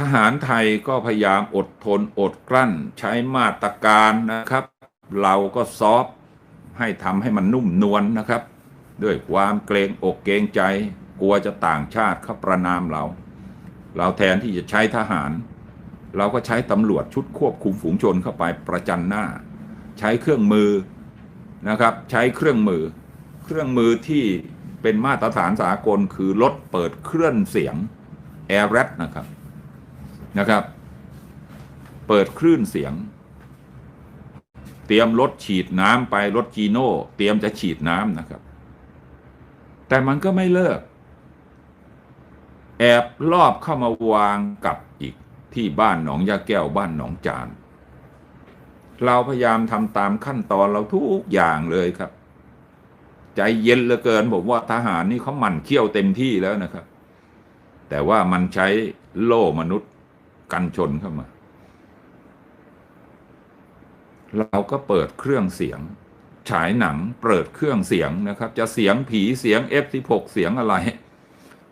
ทหารไทยก็พยายามอดทนอดกลั้น ใช้มาตรการนะครับ เราก็ซอฟให้ทำให้มันนุ่มนวลนะครับ ด้วยความเกรงอกเกรงใจ กลัวจะต่างชาติเขาประนามเรา เราแทนที่จะใช้ทหาร เราก็ใช้ตำรวจชุดควบคุมฝูงชนเข้าไปประจันหน้า ใช้เครื่องมือนะครับ ใช้เครื่องมือ เครื่องมือที่เป็นมาตรฐานสากลคือรถเปิดเครื่องเสียง Air r a p นะครับ นะครับ เปิดคลื่นเสียง เตรียมรถฉีดน้ำไปรถจีโน่เตรียมจะฉีดน้ำนะครับ แต่มันก็ไม่เลิก แอบลอบเข้ามาวางกับอีกที่บ้านหนองยาแก้วบ้านหนองจาน เราพยายามทำตามขั้นตอนเราทุกอย่างเลยครับ ใจเย็นเหลือเกินผมว่าทหารนี่เขาหมั่นเคี่ยวเต็มที่แล้วนะครับ แต่ว่ามันใช้โล่มนุษย์ กันชนเข้ามา เราก็เปิดเครื่องเสียง ฉายหนังเปิดเครื่องเสียงนะครับ จะเสียงผีเสียง F16 เสียงอะไร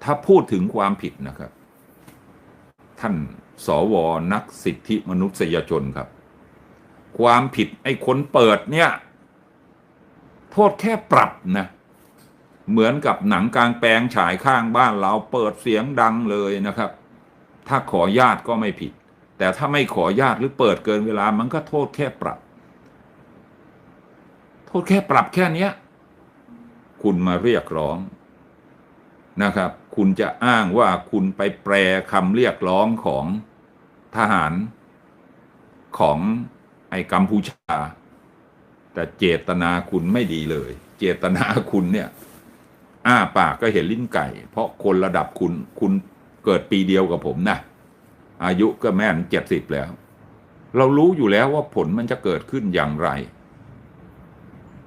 ถ้าพูดถึงความผิดนะครับ ท่านสวนักสิทธิมนุษยชนครับ ความผิดไอ้คนเปิดเนี่ย โทษแค่ปรับนะเหมือนกับหนังกลางแปลงฉายข้างบ้านเราเปิดเสียงดังเลยนะครับ ถ้าขอญาตก็ไม่ผิด แต่ถ้าไม่ขอญาตหรือเปิดเกินเวลามันก็โทษแค่ปรับ โทษแค่ปรับแค่เนี้ยคุณมาเรียกร้องนะครับ คุณจะอ้างว่าคุณไปแปลคำเรียกร้องของทหารของไอ้กัมพูชา แต่เจตนาคุณไม่ดีเลย เจตนาคุณเนี่ย อ้าปากก็เห็นลิ้นไก่ เพราะคนระดับคุณคุณ เกิดปีเดียวกับผมนะอายุก็แม่นเจ็ดสิบแล้ว เรารู้อยู่แล้วว่าผลมันจะเกิดขึ้นอย่างไร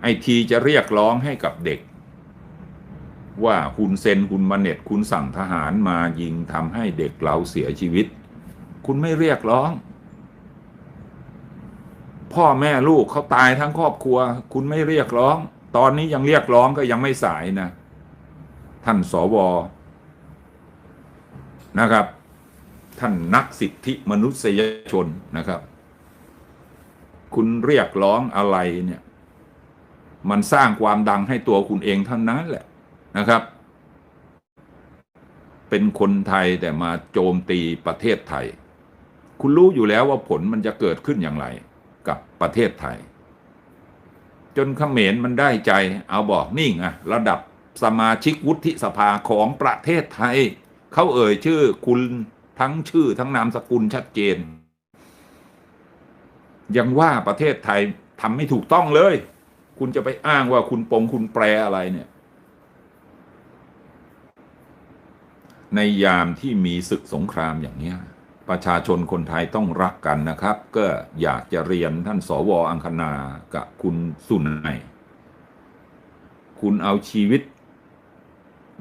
ไอทีจะเรียกร้องให้กับเด็ก ว่าคุณเซนคุณมาเน็ตคุณสั่งทหารมายิงทำให้เด็กเราเสียชีวิต คุณไม่เรียกร้อง พ่อแม่ลูกเขาตายทั้งครอบครัว คุณไม่เรียกร้อง ตอนนี้ยังเรียกร้องก็ยังไม่สายนะ ท่านสว นะครับ ท่านนักสิทธิมนุษยชนนะครับ คุณเรียกร้องอะไรเนี่ย มันสร้างความดังให้ตัวคุณเองเท่านั้นแหละนะครับ เป็นคนไทยแต่มาโจมตีประเทศไทย คุณรู้อยู่แล้วว่าผลมันจะเกิดขึ้นอย่างไรกับประเทศไทย จนเขมรมันได้ใจเอาบอกนี่ไงระดับสมาชิกวุฒิสภาของประเทศไทย เขาเอ่ยชื่อคุณทั้งชื่อทั้งนามสกุลชัดเจน ยังว่าประเทศไทยทำไม่ถูกต้องเลย คุณจะไปอ้างว่าคุณปงคุณแปรอะไรเนี่ย ในยามที่มีศึกสงครามอย่างเนี้ยประชาชนคนไทยต้องรักกันนะครับ ก็อยากจะเรียนท่านสวอังคณากับคุณสุนัย คุณเอาชีวิต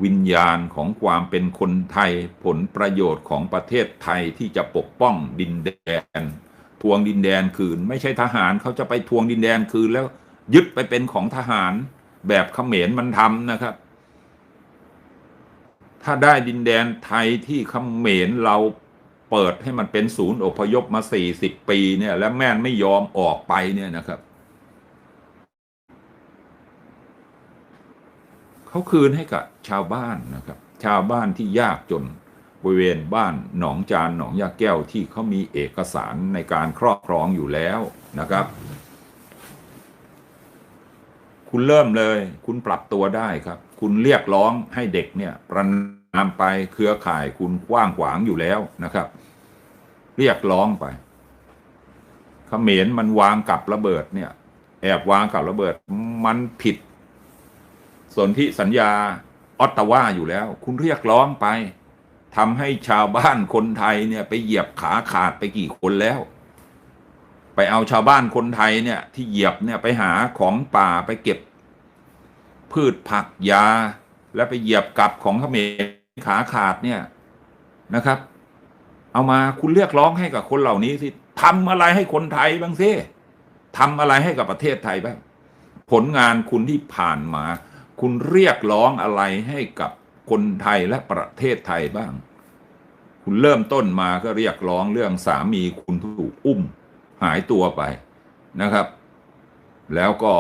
วิญญาณของความเป็นคนไทยผลประโยชน์ของประเทศไทยที่จะปกป้องดินแดน ทวงดินแดนคืน ไม่ใช่ทหารเขาจะไปทวงดินแดนคืนแล้วยึดไปเป็นของทหารแบบเขมรมันทำนะครับ ถ้าได้ดินแดนไทยที่เขมรเราเปิดให้มันเป็นศูนย์อพยพมาสี่สิบปีเนี่ยแล้วแม่นไม่ยอมออกไปเนี่ยนะครับ เขาคืนให้กับชาวบ้านนะครับ ชาวบ้านที่ยากจนบริเวณบ้านหนองจานหนองยาแก้วที่เขามีเอกสารในการครอบครองอยู่แล้วนะครับ คุณเริ่มเลย คุณปรับตัวได้ครับ คุณเรียกร้องให้เด็กเนี่ยประนามไปเครือข่ายคุณกว้างขวางอยู่แล้วนะครับ เรียกร้องไปเขมรมันวางกับระเบิดเนี่ย แอบวางกับระเบิด มันผิด สนธิสัญญาออตตาวาอยู่แล้ว คุณเรียกร้องไปทำให้ชาวบ้านคนไทยเนี่ยไปเหยียบขาขาดไปกี่คนแล้ว ไปเอาชาวบ้านคนไทยเนี่ยที่เหยียบเนี่ยไปหาของป่าไปเก็บ พืชผักยา แล้วไปเหยียบกับของเขมรขาขาดเนี่ยนะครับ เอามาคุณเรียกร้องให้กับคนเหล่านี้สิทำอะไรให้คนไทยบ้างสิทำอะไรให้กับประเทศไทยบ้างผลงานคุณที่ผ่านมา คุณเรียกร้องอะไรให้กับคนไทยและประเทศไทยบ้าง คุณเริ่มต้นมาก็เรียกร้องเรื่องสามีคุณถูกอุ้มหายตัวไปนะครับ แล้วก็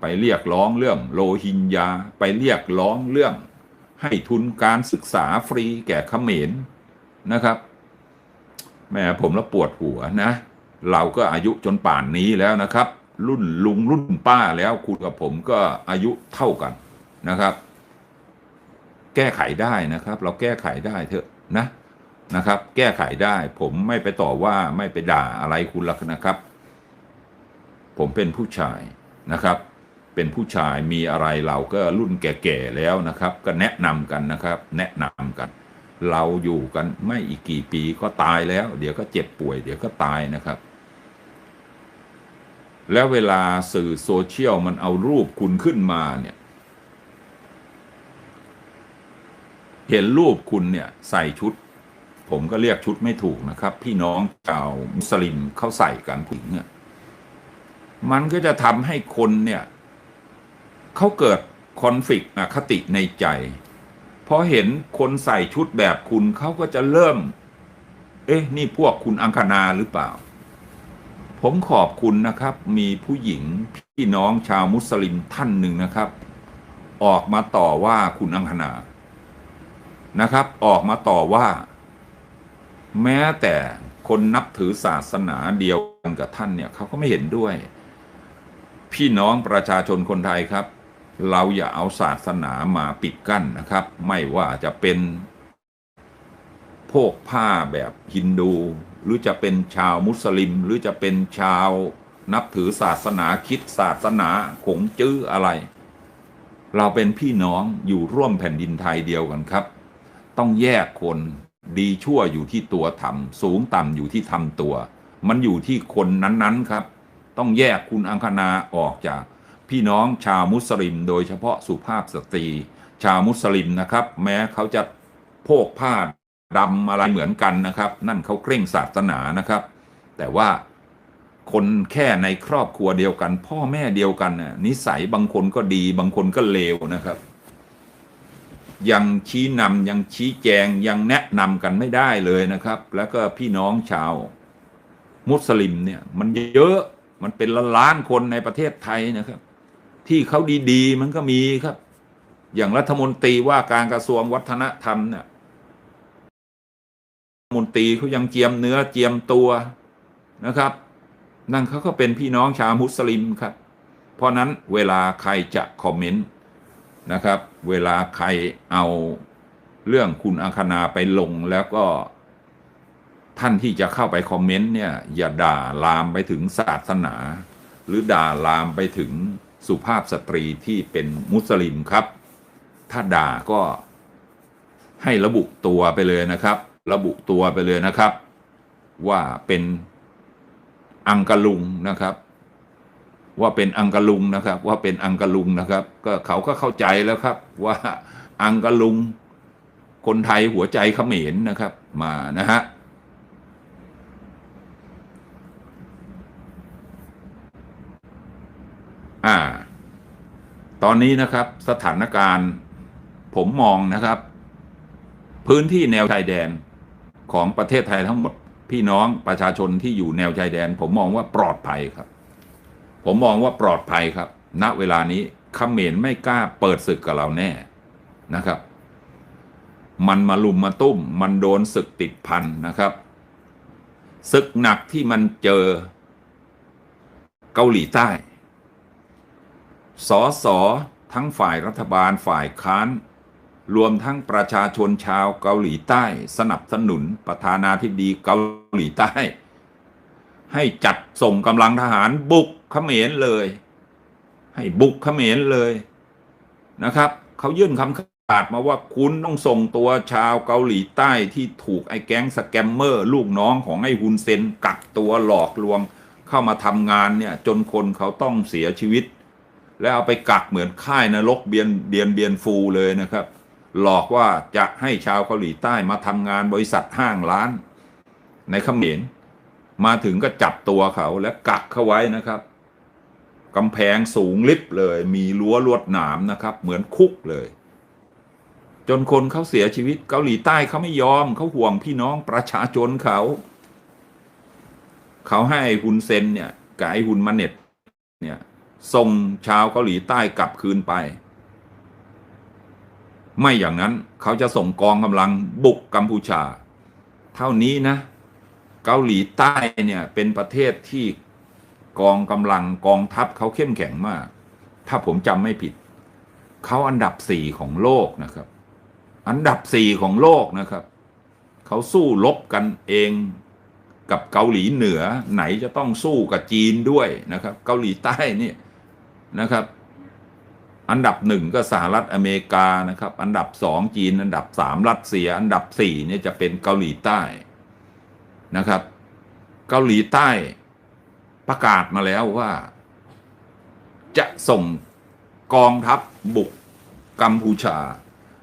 ไปเรียกร้องเรื่องโลหิงญาไปเรียกร้องเรื่องให้ทุนการศึกษาฟรีแก่เขมรนะครับแม่ผมแล้วปวดหัวนะ เราก็อายุจนป่านนี้แล้วนะครับ รุ่นลุงรุ่นป้าแล้วคุณกับผมก็อายุเท่ากันนะครับ แก้ไขได้นะครับ เราแก้ไขได้เถอะนะนะครับ แก้ไขได้ ผมไม่ไปต่อว่าไม่ไปด่าอะไรคุณหรอกนะครับ ผมเป็นผู้ชายนะครับ เป็นผู้ชายมีอะไรเราก็รุ่นแก่ๆแล้วนะครับ ก็แนะนำกันนะครับ แนะนำกัน เราอยู่กันไม่อีกกี่ปีก็ตายแล้ว เดี๋ยวก็เจ็บป่วย เดี๋ยวก็ตายนะครับ แล้วเวลาสื่อโซเชียลมันเอารูปคุณขึ้นมาเนี่ย เห็นรูปคุณเนี่ยใส่ชุด ผมก็เรียกชุดไม่ถูกนะครับ พี่น้องชาวมุสลิมเขาใส่กันผู้หญิงเนี่ยมันก็จะทำให้คนเนี่ยเขาเกิดคอนฟ lict อคติในใจพอเห็นคนใส่ชุดแบบคุณเขาก็จะเริ่ม เอ๊ะ นี่พวกคุณอังคณาหรือเปล่า ผมขอบคุณนะครับ มีผู้หญิงพี่น้องชาวมุสลิมท่านหนึ่งนะครับ ออกมาต่อว่าคุณอังคณานะครับ ออกมาต่อว่า แม้แต่คนนับถือศาสนาเดียวกันกับท่านเนี่ยเขาก็ไม่เห็นด้วย พี่น้องประชาชนคนไทยครับ เราอย่าเอาศาสนามาปิดกั้นนะครับ ไม่ว่าจะเป็นพวกผ้าแบบฮินดู หรือจะเป็นชาวมุสลิม หรือจะเป็นชาวนับถือศาสนาคิดศาสนาขงจื้ออะไร เราเป็นพี่น้องอยู่ร่วมแผ่นดินไทยเดียวกันครับ ต้องแยกคนดีชั่วอยู่ที่ตัวทำสูงต่ำอยู่ที่ทำตัว มันอยู่ที่คนนั้นๆครับ ต้องแยกคุณอังคณาออกจากพี่น้องชาวมุสลิม โดยเฉพาะสุภาพสตรี ชาวมุสลิมนะครับ แม้เขาจะโพกผ้า ดำอะไรเหมือนกันนะครับ นั่นเขาเคร่งศาสนานะครับ แต่ว่าคนแค่ในครอบครัวเดียวกัน พ่อแม่เดียวกันน่ะนิสัยบางคนก็ดีบางคนก็เลวนะครับ ยังชี้นำยังชี้แจงยังแนะนำกันไม่ได้เลยนะครับ แล้วก็พี่น้องชาว มุสลิมเนี่ย มันเยอะมันเป็นล้านๆคนในประเทศไทยนะครับ ที่เขาดีๆ มันก็มีครับ อย่างรัฐมนตรีว่าการกระทรวงวัฒนธรรมเนี่ย มนตรีเขายังเจียมเนื้อเจียมตัวนะครับ นั่นเขาก็เป็นพี่น้องชาวมุสลิมครับ เพราะนั้นเวลาใครจะคอมเมนต์นะครับ เวลาใครเอาเรื่องคุณอังคณาไปลงแล้วก็ท่านที่จะเข้าไปคอมเมนต์เนี่ยอย่าด่าลามไปถึงศาสนา หรือด่าลามไปถึงสุภาพสตรีที่เป็นมุสลิมครับ ถ้าด่าก็ให้ระบุตัวไปเลยนะครับ ระบุตัวไปเลยนะครับ ว่าเป็นอังกะลุงนะครับ ว่าเป็นอังกะลุงนะครับ ว่าเป็นอังกะลุงนะครับ ก็เขาก็เข้าใจแล้วครับ ว่าอังกะลุง คนไทยหัวใจเขมรนะครับ มานะฮะอ่า ตอนนี้นะครับสถานการณ์ผมมองนะครับ พื้นที่แนวชายแดน ของประเทศไทยทั้งหมด พี่น้องประชาชนที่อยู่แนวชายแดน ผมมองว่าปลอดภัยครับ ผมมองว่าปลอดภัยครับ ณเวลานี้เขมรไม่กล้าเปิดศึกกับเราแน่นะครับ มันมาลุมมาตุ้ม มันโดนศึกติดพันนะครับศึกหนักที่มันเจอเกาหลีใต้สอสอทั้งฝ่ายรัฐบาลฝ่ายค้าน รวมทั้งประชาชนชาวเกาหลีใต้ สนับสนุนประธานาธิบดีเกาหลีใต้ ให้จัดส่งกำลังทหารบุกเขมรเลย ให้บุกเขมรเลยนะครับเขายื่นคำขาดมาว่าคุณต้องส่งตัวชาวเกาหลีใต้ที่ถูกไอ้แก๊งสแกมเมอร์ลูกน้องของไอ้ฮุนเซนกักตัวหลอกลวงเข้ามาทำงานเนี่ยจนคนเขาต้องเสียชีวิต แล้วเอาไปกักเหมือนค่ายนรกเบียนเบียนเบียนฟูเลยนะครับ หลอกว่าจะให้ชาวเกาหลีใต้มาทำงานบริษัทห้างร้าน ในเขมรมาถึงก็จับตัวเขาและกักเขาไว้นะครับกำแพงสูงลิบเลย มีรั้วลวดหนามนะครับ เหมือนคุกเลย จนคนเขาเสียชีวิตเกาหลีใต้เขาไม่ยอมเขาห่วงพี่น้องประชาชนเขา เขาให้ฮุนเซนเนี่ยกับไอฮุนมาเน็ตเนี่ยส่งชาวเกาหลีใต้กลับคืนไป ไม่อย่างนั้นเขาจะส่งกองกำลังบุกกัมพูชา เท่านี้นะ เกาหลีใต้เนี่ยเป็นประเทศที่กองกำลังกองทัพเขาเข้มแข็งมาก ถ้าผมจำไม่ผิด เขาอันดับสี่ของโลกนะครับ อันดับสี่ของโลกนะครับ เขาสู้รบกันเองกับเกาหลีเหนือไหนจะต้องสู้กับจีนด้วยนะครับ เกาหลีใต้เนี่ยนะครับ อันดับหนึ่งก็สหรัฐอเมริกานะครับ อันดับสองจีน อันดับสามรัสเซีย อันดับสี่เนี่ยจะเป็นเกาหลีใต้นะครับ เกาหลีใต้ประกาศมาแล้วว่า จะส่งกองทัพบุกกัมพูชา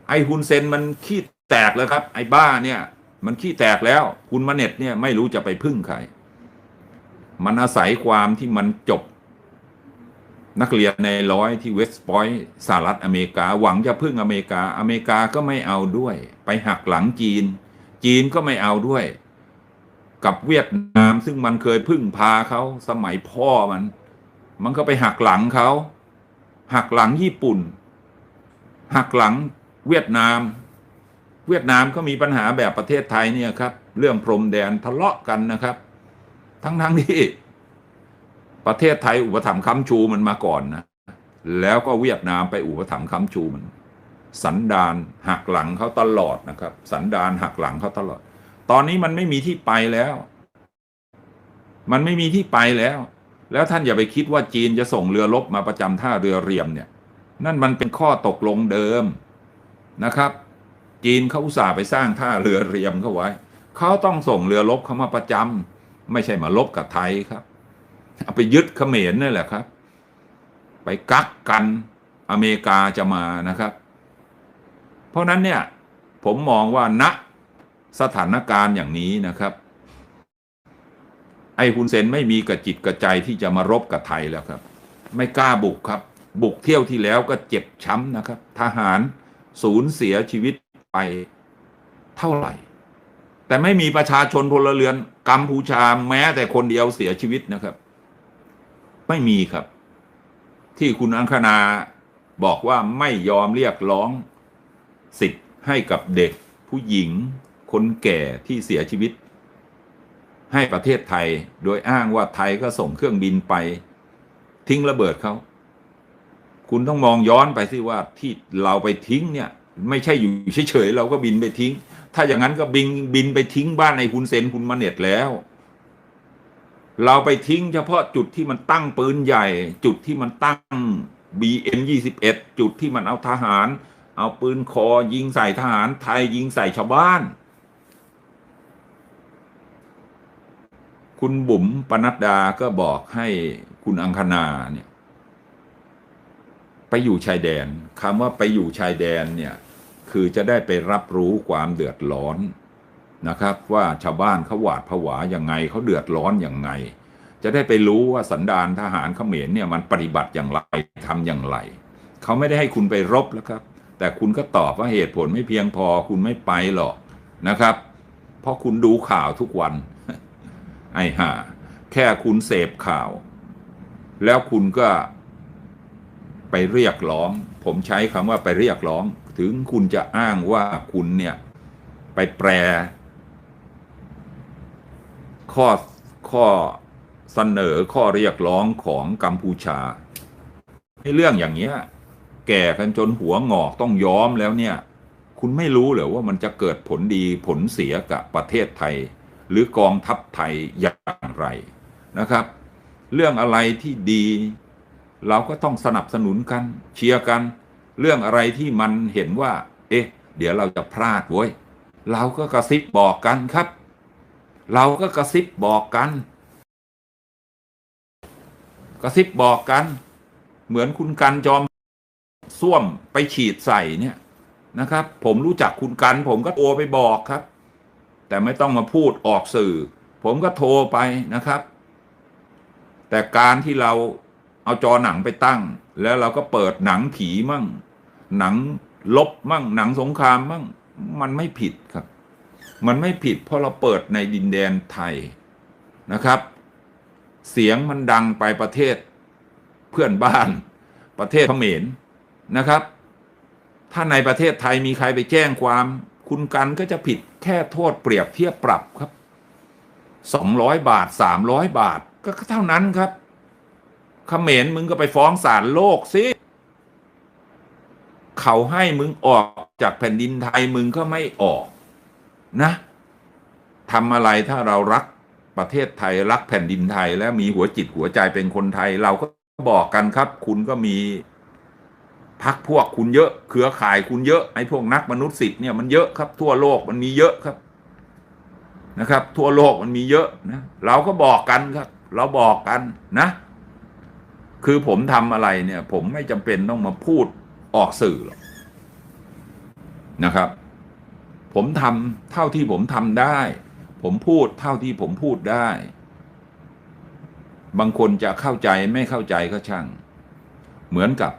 ไอฮุนเซนมันขี้แตกแล้วครับ ไอบ้าเนี่ย มันขี้แตกแล้วคุณมาเน็ตเนี่ยไม่รู้จะไปพึ่งใคร มันอาศัยความที่มันจบ นักเรียนในร้อยที่เวสต์พอยต์สหรัฐอเมริกา หวังจะพึ่งอเมริกา อเมริกาก็ไม่เอาด้วย ไปหักหลังจีน จีนก็ไม่เอาด้วย กับเวียดนามซึ่งมันเคยพึ่งพาเขาสมัยพ่อมัน มันก็ไปหักหลังเขา หักหลังญี่ปุ่น หักหลังเวียดนาม เวียดนามก็มีปัญหาแบบประเทศไทยเนี่ยครับ เรื่องพรมแดนทะเลาะกันนะครับ ทั้งทั้งๆที่ ประเทศไทยอุปถัมภ์ค้ำชูมันมาก่อนนะ แล้วก็เวียดนามไปอุปถัมภ์ค้ำชูมัน สันดานหักหลังเขาตลอดนะครับ สันดานหักหลังเขาตลอด ตอนนี้มันไม่มีที่ไปแล้ว มันไม่มีที่ไปแล้ว แล้วท่านอย่าไปคิดว่าจีนจะส่งเรือรบมาประจำท่าเรือเรียมเนี่ย นั่นมันเป็นข้อตกลงเดิมนะครับ จีนเขาอุตส่าห์ไปสร้างท่าเรือเรียมเขาไว้ เขาต้องส่งเรือรบเข้ามาประจำไม่ใช่มาลบกับไทยครับ เอาไปยึดเขมรนั่นแหละครับ ไปกักกันอเมริกาจะมานะครับ เพราะนั้นเนี่ยผมมองว่าณสถานการณ์อย่างนี้นะครับ ไอ้ฮุนเซนไม่มีกระจิตกระใจที่จะมารบกับไทยแล้วครับ ไม่กล้าบุกครับ บุกเที่ยวที่แล้วก็เจ็บช้ำนะครับ ทหารสูญเสียชีวิตไปเท่าไหร่ แต่ไม่มีประชาชนพลเรือนกัมพูชาแม้แต่คนเดียวเสียชีวิตนะครับ ไม่มีครับ ที่คุณอังคณาบอกว่าไม่ยอมเรียกร้องสิทธิ์ให้กับเด็กผู้หญิง คนแก่ที่เสียชีวิต ให้ประเทศไทยโดยอ้างว่าไทยก็ส่งเครื่องบินไป ทิ้งระเบิดเขา คุณต้องมองย้อนไปสิว่าที่เราไปทิ้งเนี่ย ไม่ใช่อยู่เฉยๆเราก็บินไปทิ้ง ถ้าอย่างนั้นก็บินบินไปทิ้งบ้านในคุณเซนคุณมาเน็ตแล้ว เราไปทิ้งเฉพาะจุดที่มันตั้งปืนใหญ่ จุดที่มันตั้ง BM 21 จุดที่มันเอาทหาร เอาปืนคอยิงใส่ทหารไทยยิงใส่ชาวบ้าน คุณบุ๋มปนัดดาก็บอกให้คุณอังคณาเนี่ยไปอยู่ชายแดนคำว่าไปอยู่ชายแดนเนี่ย คือจะได้ไปรับรู้ความเดือดร้อน นะครับ ว่าชาวบ้านเขาหวาดผวาอย่างไงเขาเดือดร้อนอย่างไง จะได้ไปรู้ว่าสันดานทหารเขมรเนี่ยมันปฏิบัติอย่างไรทำอย่างไรเขาไม่ได้ให้คุณไปรบแล้วครับ แต่คุณก็ตอบว่าเหตุผลไม่เพียงพอคุณไม่ไปหรอกนะครับ เพราะคุณดูข่าวทุกวัน ไอ้ห่าแค่คุณเสพข่าว แล้วคุณก็ไปเรียกร้อง ผมใช้คำว่าไปเรียกร้อง ถึงคุณจะอ้างว่าคุณเนี่ย ไปแปล ข้อข้อเสนอข้อเรียกร้องของกัมพูชาให้เรื่องอย่างเงี้ย แก่กันจนหัวงอกต้องยอมแล้วเนี่ย คุณไม่รู้เหรอว่ามันจะเกิดผลดีผลเสียกับประเทศไทย หรือกองทัพไทยอย่างไรนะครับ เรื่องอะไรที่ดี เราก็ต้องสนับสนุนกันเชียร์กัน เรื่องอะไรที่มันเห็นว่า เอ๊ะ เดี๋ยวเราจะพลาดเว้ยเราก็กระซิบบอกกันครับ เราก็กระซิบบอกกัน กระซิบบอกกัน เหมือนคุณกันจอมส้วมไปฉีดใส่เนี่ยนะครับ ผมรู้จักคุณกัน ผมก็โทรไปบอกครับ แต่ไม่ต้องมาพูดออกสื่อ ผมก็โทรไปนะครับ แต่การที่เราเอาจอหนังไปตั้ง แล้วเราก็เปิดหนังผีมั่ง หนังลบมั่ง หนังสงครามมั่ง มันไม่ผิดครับ มันไม่ผิดเพราะเราเปิดในดินแดนไทยนะครับ เสียงมันดังไปประเทศเพื่อนบ้านประเทศเขมรนะครับ ถ้าในประเทศไทยมีใครไปแจ้งความ คุณกันก็จะผิดแค่โทษเปรียบเทียบปรับครับสองร้อยบาทสามร้อยบาทก็เท่านั้นครับเขมรมึงก็ไปฟ้องศาลโลกสิเขาให้มึงออกจากแผ่นดินไทยมึงก็ไม่ออก นะทำอะไรถ้าเรารักประเทศไทยรักแผ่นดินไทย และมีหัวจิตหัวใจเป็นคนไทย เราก็บอกกันครับ คุณก็มีพักพวกคุณเยอะเครือข่ายคุณเยอะไอ้พวกนักมนุษยสิทธิ์เนี่ยมันเยอะครับ ทั่วโลกมันมีเยอะครับนะครับ ทั่วโลกมันมีเยอะนะเราก็บอกกันครับ เราบอกกันนะ คือผมทำอะไรเนี่ย ผมไม่จำเป็นต้องมาพูดออกสื่อหรอกนะครับ ผมทำเท่าที่ผมทำได้ ผมพูดเท่าที่ผมพูดได้ บางคนจะเข้าใจไม่เข้าใจก็ช่าง เหมือนกับ